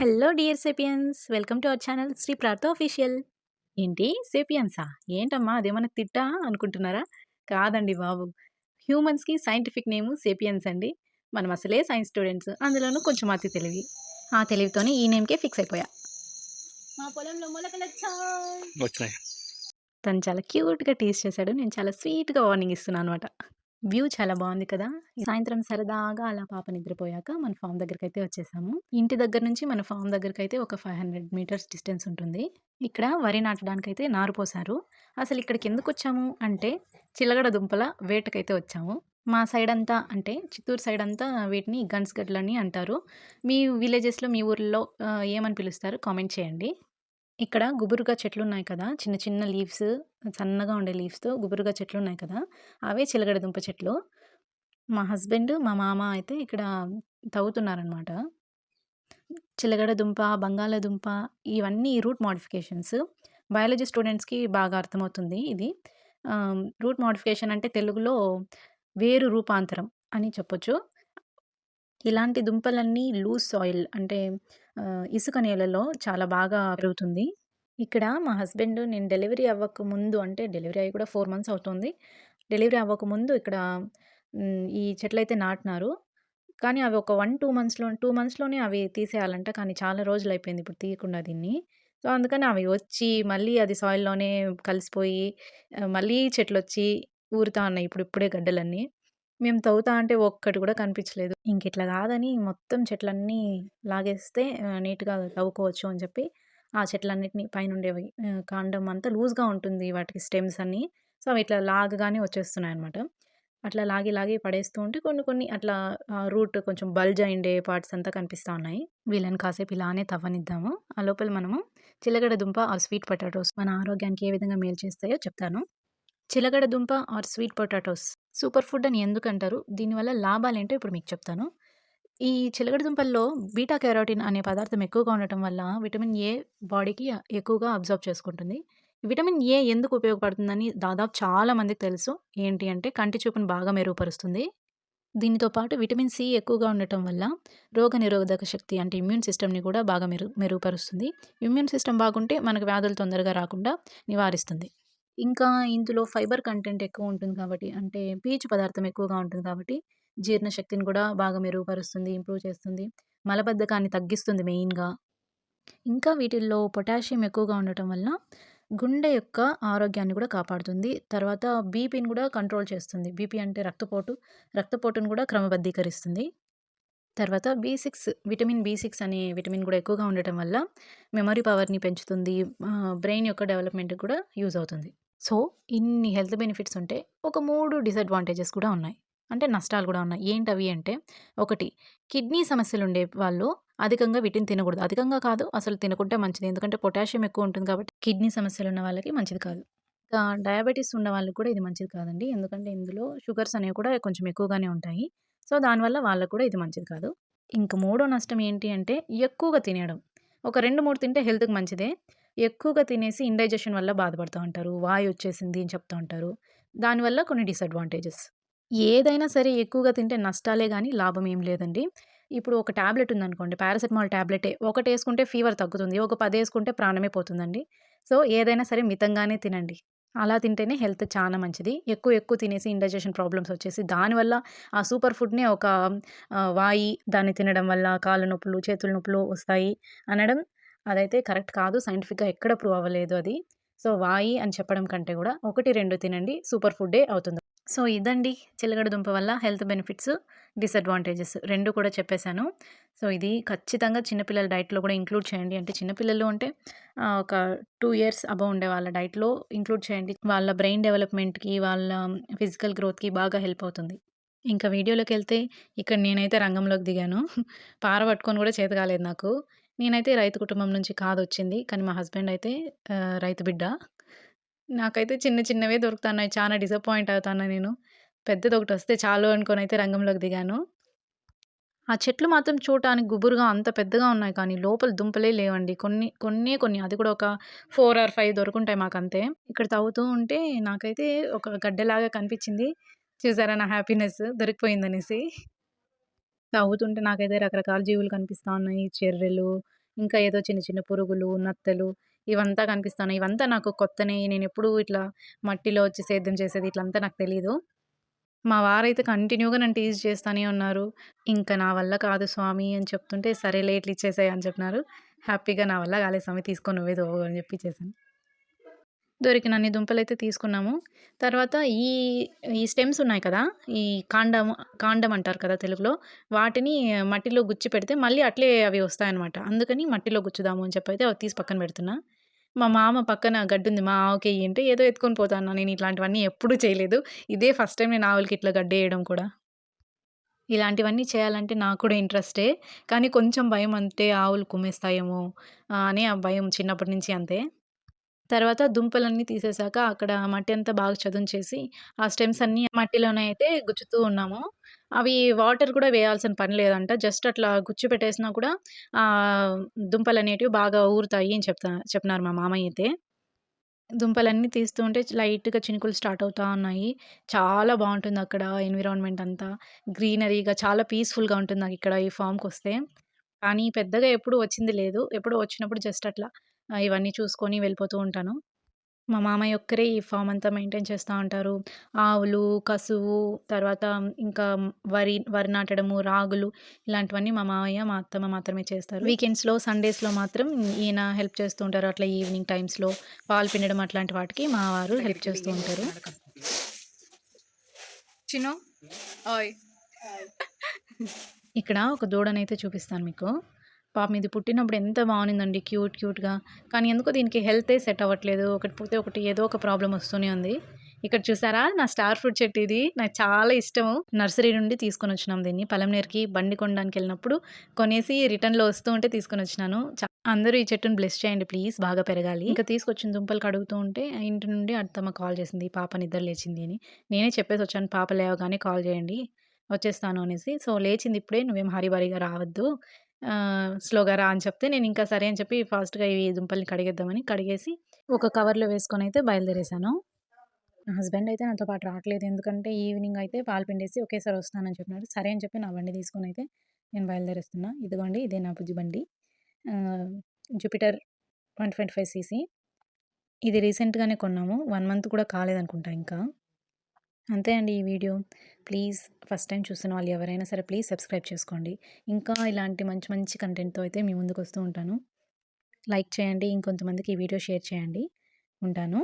Hello dear sapiens welcome to our channel Sri Prartha official ఏంటి? సేపియన్సా ఏంటమ్మా? అదేమన్నా తిట్టా అనుకుంటున్నారా? కాదండి బాబు. హ్యూమన్స్కి సైంటిఫిక్ నేము సేపియన్స్ అండి. మనం అసలే సైన్స్ స్టూడెంట్స్ అందులోనూ కొంచెం అతి తెలివి. ఆ తెలివితోనే ఈ నేమ్కే ఫిక్స్ అయిపోయా. మా పొలంలో తను చాలా క్యూట్గా టీస్ చేశాడు. నేను చాలా స్వీట్గా వార్నింగ్ ఇస్తున్నాను అనమాట వ్యూ చాలా బాగుంది కదా! సాయంత్రం సరదాగా అలా పాప నిద్రపోయాక మన ఫామ్ దగ్గరికి అయితే వచ్చేసాము. ఇంటి దగ్గర నుంచి మన ఫామ్ దగ్గరికి అయితే ఒక ఫైవ్ హండ్రెడ్ మీటర్స్ డిస్టెన్స్ ఉంటుంది. ఇక్కడ వరి నాటడానికి అయితే నారు పోసారు. అసలు ఇక్కడికి ఎందుకు వచ్చాము అంటే చిలగడ దుంపల వేటకైతే వచ్చాము. మా సైడ్ అంతా అంటే చిత్తూరు సైడ్ అంతా వీటిని గన్స్ గడ్లని అంటారు. మీ విలేజెస్లో మీ ఊర్లో ఏమని పిలుస్తారు కామెంట్ చేయండి. ఇక్కడ గుబురుగా చెట్లు ఉన్నాయి కదా చిన్న చిన్న లీవ్స్ సన్నగా ఉండే లీవ్స్తో గుబురుగా చెట్లు ఉన్నాయి కదా అవే చిలగడ దుంప చెట్లు. మా హస్బెండ్ మా మామ అయితే ఇక్కడ తవ్వుతున్నారనమాట. చిలగడ దుంప బంగాళదుంప ఇవన్నీ రూట్ మోడిఫికేషన్స్. బయాలజీ స్టూడెంట్స్కి బాగా అర్థమవుతుంది ఇది. రూట్ మోడిఫికేషన్ అంటే తెలుగులో వేరు రూపాంతరం అని చెప్పొచ్చు. ఇలాంటి దుంపలన్నీ లూజ్ సాయిల్ అంటే ఇసుక నేలలో చాలా బాగా పెరుగుతుంది. ఇక్కడ మా హస్బెండ్ నేను డెలివరీ అవ్వక ముందు అంటే డెలివరీ అయ్యి కూడా ఫోర్ మంత్స్ అవుతుంది. డెలివరీ అవ్వక ముందు ఇక్కడ ఈ చెట్లు అయితే నాటినారు. కానీ అవి ఒక వన్ టూ మంత్స్లో టూ మంత్స్లోనే అవి తీసేయాలంట. కానీ చాలా రోజులు అయిపోయింది ఇప్పుడు తీయకుండా దీన్ని. సో అందుకని అవి వచ్చి మళ్ళీ అది సాయిల్లోనే కలిసిపోయి మళ్ళీ చెట్లు వచ్చి ఊరుతా ఉన్నాయి ఇప్పుడు ఇప్పుడే గడ్డలన్నీ. మేము తవ్వుతా అంటే ఒక్కటి కూడా కనిపించలేదు ఇంకెట్లా కాదని మొత్తం చెట్లన్నీ లాగేస్తే నీట్‌గా తవ్వుకోవచ్చు అని చెప్పి ఆ చెట్లన్నిటిని పైన ఉండేవి కాండం అంతా లూజ్‌గా ఉంటుంది వాటికి స్టెమ్స్ అన్నీ. సో, అవి ఇట్లా లాగగానే వచ్చేస్తున్నాయన్నమాట. అట్లా లాగి లాగి పడేస్తూ ఉంటే కొన్ని కొన్ని అట్లా రూట్ కొంచెం బల్జ్ అయిండే పార్ట్స్ అంతా కనిపిస్తూ ఉన్నాయి. వీళ్ళని కాసేపు ఇలానే తవ్వనిద్దాము. ఆ లోపల మనము చిలగడ దుంప ఆర్ స్వీట్ పొటాటోస్ మన ఆరోగ్యానికి ఏ విధంగా మేలు చేస్తాయో చెప్తాను. చిలగడ దుంప or sweet potatoes super food అని ఎందుకంటారు? దీనివల్ల లాభాలేంటో ఇప్పుడు మీకు చెప్తాను. ఈ చిలకడ దుంపల్లో బీటా కెరోటిన్ అనే పదార్థం ఎక్కువగా ఉండటం వల్ల విటమిన్ ఏ బాడీకి ఎక్కువగా అబ్జర్వ్ చేసుకుంటుంది. విటమిన్ ఏ ఎందుకు ఉపయోగపడుతుందని దాదాపు చాలా మందికి తెలుసు. ఏంటి అంటే కంటి చూపును బాగా మెరుగుపరుస్తుంది. దీనితో పాటు విటమిన్ సి ఎక్కువగా ఉండటం వల్ల రోగనిరోధక శక్తి అంటే ఇమ్యూన్ సిస్టమ్‌ని కూడా బాగా మెరుగు మెరుగుపరుస్తుంది. ఇమ్యూన్ సిస్టమ్ బాగుంటే మనకు వ్యాధులు తొందరగా రాకుండా నివారిస్తుంది. ఇంకా ఇందులో ఫైబర్ కంటెంట్ ఎక్కువ ఉంటుంది కాబట్టి అంటే పీచు పదార్థం ఎక్కువగా ఉంటుంది కాబట్టి జీర్ణశక్తిని కూడా బాగా మెరుగుపరుస్తుంది, ఇంప్రూవ్ చేస్తుంది. మలబద్ధకాన్ని తగ్గిస్తుంది మెయిన్‌గా. ఇంకా వీటిల్లో పొటాషియం ఎక్కువగా ఉండటం వల్ల గుండె యొక్క ఆరోగ్యాన్ని కూడా కాపాడుతుంది. తర్వాత బీపీని కూడా కంట్రోల్ చేస్తుంది. బీపీ అంటే రక్తపోటు. రక్తపోటును కూడా క్రమబద్ధీకరిస్తుంది. తర్వాత B six vitamin B six అనే విటమిన్ కూడా ఎక్కువగా ఉండటం వల్ల మెమరీ పవర్‌ని పెంచుతుంది. బ్రెయిన్ యొక్క డెవలప్‌మెంట్‌కి కూడా యూజ్ అవుతుంది. సో, ఇన్ని హెల్త్ బెనిఫిట్స్ ఉంటే ఒక మూడు డిసడ్వాంటేజెస్ కూడా ఉన్నాయి. అంటే నష్టాలు కూడా ఉన్నాయి. ఏంటవి అంటే ఒకటి కిడ్నీ సమస్యలు ఉండే వాళ్ళు అధికంగా వీటిని తినకూడదు. అధికంగా కాదు అసలు తినకుంటే మంచిది. ఎందుకంటే పొటాషియం ఎక్కువ ఉంటుంది కాబట్టి కిడ్నీ సమస్యలు ఉన్న వాళ్ళకి మంచిది కాదు. ఇంకా డయాబెటిస్ ఉన్న వాళ్ళకి కూడా ఇది మంచిది కాదండి. ఎందుకంటే ఇందులో షుగర్స్ అనేవి కూడా కొంచెం ఎక్కువగానే ఉంటాయి. సో, దానివల్ల వాళ్ళకు కూడా ఇది మంచిది కాదు. ఇంక మూడో నష్టం ఏంటి అంటే ఎక్కువగా తినేయడం. ఒక 2, 3 తింటే హెల్త్‌కి మంచిదే. ఎక్కువగా తినేసి ఇండైజెషన్ వల్ల బాధపడుతూ ఉంటారు. వాయు వచ్చేసింది అని చెప్తూ ఉంటారు. దానివల్ల కొన్ని డిసడ్వాంటేజెస్. ఏదైనా సరే ఎక్కువగా తింటే నష్టాలే కానీ లాభం ఏం లేదండి. ఇప్పుడు ఒక టాబ్లెట్ ఉందనుకోండి పారాసెటమాల్ టాబ్లెట్ ఒకటి వేసుకుంటే ఫీవర్ తగ్గుతుంది. ఒక పది వేసుకుంటే ప్రాణమే పోతుందండి. సో, ఏదైనా సరే మితంగానే తినండి. అలా తింటేనే హెల్త్ చాలా మంచిది. ఎక్కువ ఎక్కువ తినేసి ఇండైజెషన్ ప్రాబ్లమ్స్ వచ్చేసి దానివల్ల ఆ సూపర్ ఫుడ్‌నే ఒక వాయి దాన్ని తినడం వల్ల కాళ్ళ నొప్పులు, చేతుల నొప్పులు వస్తాయి అనడం అదైతే కరెక్ట్ కాదు. సైంటిఫిక్‌గా ఎక్కడ ప్రూవ్ అవ్వలేదు అది. సో, వాయి అని చెప్పడం కంటే కూడా 1, 2 తినండి సూపర్ ఫుడ్డే అవుతుంది. సో, ఇదండి చిలగడ దుంప వల్ల హెల్త్ బెనిఫిట్స్, డిసడ్వాంటేజెస్ రెండు కూడా చెప్పేసాను. సో, ఇది ఖచ్చితంగా చిన్నపిల్లల డైట్‌లో కూడా ఇంక్లూడ్ చేయండి. అంటే చిన్నపిల్లలు అంటే ఒక టూ ఇయర్స్ అబోవ్ ఉండే వాళ్ళ డైట్‌లో ఇంక్లూడ్ చేయండి. వాళ్ళ బ్రెయిన్ డెవలప్‌మెంట్‌కి, వాళ్ళ ఫిజికల్ గ్రోత్‌కి బాగా హెల్ప్ అవుతుంది. ఇంకా వీడియోలోకి వెళ్తే ఇక్కడ నేనైతే రంగంలోకి దిగాను. పార పట్టుకొని కూడా చేత కాలేదు నాకు. నేనైతే రైతు కుటుంబం నుంచి కాదు వచ్చింది కానీ మా హస్బెండ్ అయితే రైతు బిడ్డ. నాకైతే చిన్న చిన్నవే దొరుకుతున్నాయి చాలా డిసప్పాయింట్ అవుతున్నాను నేను. పెద్దదొకటొస్తే చాలు అనుకోనైతే రంగంలోకి దిగాను. ఆ చెట్లు మాత్రం చూడటానికి గుబురుగా అంత పెద్దగా ఉన్నాయి కానీ లోపల దుంపలే లేవండి. కొన్ని కొన్ని కొన్ని అది కూడా ఒక ఫోర్ ఆర్ ఫైవ్ దొరుకుంటాయి మాకంతే. ఇక్కడ తవ్వుతూ ఉంటే నాకైతే ఒక గడ్డలాగా కనిపించింది. చూసారా నా హ్యాపీనెస్ దొరికిపోయిందనేసి. తవ్వుతుంటే నాకైతే రకరకాల జీవులు కనిపిస్తా ఉన్నాయి. చెర్రెలు, ఇంకా ఏదో చిన్న చిన్న పురుగులు, నత్తలు ఇవంతా కనిపిస్తున్నాయి. ఇవంతా నాకు కొత్తనే. నేను ఎప్పుడూ ఇట్లా మట్టిలో వచ్చి సేద్యం చేసేది ఇట్లంతా నాకు తెలీదు. మా వారైతే కంటిన్యూగా నన్ను టీజ్ చేస్తానే ఉన్నారు. ఇంకా నా వల్ల కాదు స్వామి" అని చెప్తుంటే, సరే లేట్లు ఇచ్చేసాయి అని చెప్పినారు. హ్యాపీగా "నా వల్ల కాలే స్వామి తీసుకొని నువ్వే అని చెప్పి చేశాను దొరికినన్ని అయితే తీసుకున్నాము. తర్వాత ఈ ఈ స్టెమ్స్ ఉన్నాయి కదా! ఈ కాండం కాండం అంటారు కదా తెలుగులో. వాటిని మట్టిలో గుచ్చి పెడితే మళ్ళీ అట్లే అవి వస్తాయన్నమాట. అందుకని మట్టిలో గుచ్చుదాము అని చెప్పైతే అవి తీసి పక్కన పెడుతున్నా. మా మామ పక్కన గడ్డి ఉంది మా ఆవుకి అంటే ఏదో ఎత్తుకొని పోతాను నేను ఇట్లాంటివన్నీ ఎప్పుడూ చేయలేదు. ఇదే ఫస్ట్ టైం నేను ఆవులకి ఇట్లా గడ్డేయడం కూడా. ఇలాంటివన్నీ చేయాలంటే నాకు కూడా ఇంట్రెస్టే. కానీ కొంచెం భయం అంటే ఆవులు కుమ్మేస్తాయేమో అనే అని ఆ భయం చిన్నప్పటి నుంచి అంతే. తర్వాత దుంపలన్నీ తీసేసాక అక్కడ మట్టి అంతా బాగా చదును చేసి, ఆ స్టెమ్స్ అన్నీ మట్టిలోనే అయితే గుచ్చుతూ ఉన్నాము. అవి వాటర్ కూడా వేయాల్సిన పని లేదంట. జస్ట్ అట్లా గుచ్చి పెట్టేసినా కూడా దుంపలు అనేటివి బాగా ఊరుతాయి అని చెప్తా చెప్పినారు మా మామయ్య అయితే. దుంపలన్నీ తీస్తూ ఉంటే లైట్‌గా చినుకులు స్టార్ట్ అవుతా ఉన్నాయి. చాలా బాగుంటుంది అక్కడ ఎన్విరాన్మెంట్ అంతా. గ్రీనరీగా చాలా పీస్‌ఫుల్‌గా ఉంటుంది నాకు ఇక్కడ ఈ ఫామ్కి వస్తే కానీ పెద్దగా ఎప్పుడు వచ్చింది లేదు. ఎప్పుడు వచ్చినప్పుడు జస్ట్ అట్లా ఇవన్నీ చూసుకొని వెళ్ళిపోతూ ఉంటాను. మా మామయ్య ఒక్కరే ఈ ఫామ్ అంతా మెయింటైన్ చేస్తా ఉంటారు. ఆవులు, కసువు, తర్వాత ఇంకా వరి వరి నాటడము, రాగులు ఇలాంటివన్నీ మా మామయ్య, మా అత్తమ్మ మాత్రమే చేస్తారు. వీకెండ్స్‌లో, సండేస్‌లో మాత్రం ఈయన హెల్ప్ చేస్తూ ఉంటారు. అట్లా ఈవినింగ్ టైమ్స్‌లో పాలు పిండడం అట్లాంటి వాటికి మా వారు హెల్ప్ చేస్తూ ఉంటారు. చిన్ను ఇక్కడ ఒక దూడనైతే చూపిస్తాను మీకు. పాపం ఇది పుట్టినప్పుడు ఎంత బావునిందండి క్యూట్ క్యూట్‌గా. కానీ ఎందుకో దీనికి హెల్తే సెట్ అవ్వట్లేదు. ఒకటి పోతే ఒకటి ఏదో ఒక ప్రాబ్లం వస్తూనే ఉంది. ఇక్కడ చూసారా నా స్టార్ ఫ్రూట్ చెట్టు ఇది. నాకు చాలా ఇష్టము. నర్సరీ నుండి తీసుకొని వచ్చినాం దీన్ని. పలంనేరుకి బండి కొనడానికెళ్ళినప్పుడు కొనేసి రిటర్న్‌లో వస్తూ ఉంటే తీసుకొని వచ్చినాను అందరూ ఈ చెట్టుని బ్లెస్ చేయండి ప్లీజ్ బాగా పెరగాలి. ఇంకా తీసుకొచ్చిన దుంపలు కడుగుతూ ఉంటే ఇంటి నుండి అత్తమ్మ కాల్ చేసింది. పాప నిద్ర లేచింది అని. నేనే చెప్పేసొచ్చాను పాప లేవగానే కాల్ చేయండి. వచ్చేస్తాను అనేసి. సో, లేచింది ఇప్పుడే నువ్వేం హరీ రావద్దు. స్లోగా రా అని చెప్తే నేను ఇంకా సరే అని చెప్పి ఫాస్ట్‌గా ఈ దుంపల్ని కడిగేద్దామని కడిగేసి ఒక కవర్‌లో వేసుకొని అయితే బయలుదేరేశాను. నా హస్బెండ్ అయితే నాతో పాటు రావట్లేదు. ఎందుకంటే ఈవినింగ్ అయితే పాలు పిండేసి ఒకేసారి వస్తానని చెప్పినాడు. సరే అని చెప్పి నా బండి తీసుకొని అయితే నేను బయలుదేరేస్తున్నా. ఇదిగోండి ఇదే నా బుజ్జి బండి. Jupiter one twenty five CC. ఇది రీసెంట్‌గానే కొన్నాము. వన్ మంత్ కూడా కాలేదనుకుంటా ఇంకా. అంతే అండి ఈ వీడియో. ప్లీజ్ ఫస్ట్ టైం చూసిన వాళ్ళు ఎవరైనా సరే ప్లీజ్ సబ్స్క్రైబ్ చేసుకోండి. ఇంకా ఇలాంటి మంచి మంచి కంటెంట్‌తో అయితే మీ ముందుకొస్తూ ఉంటాను. లైక్ చేయండి. ఇంకొంతమందికి ఈ వీడియో షేర్ చేయండి. ఉంటాను.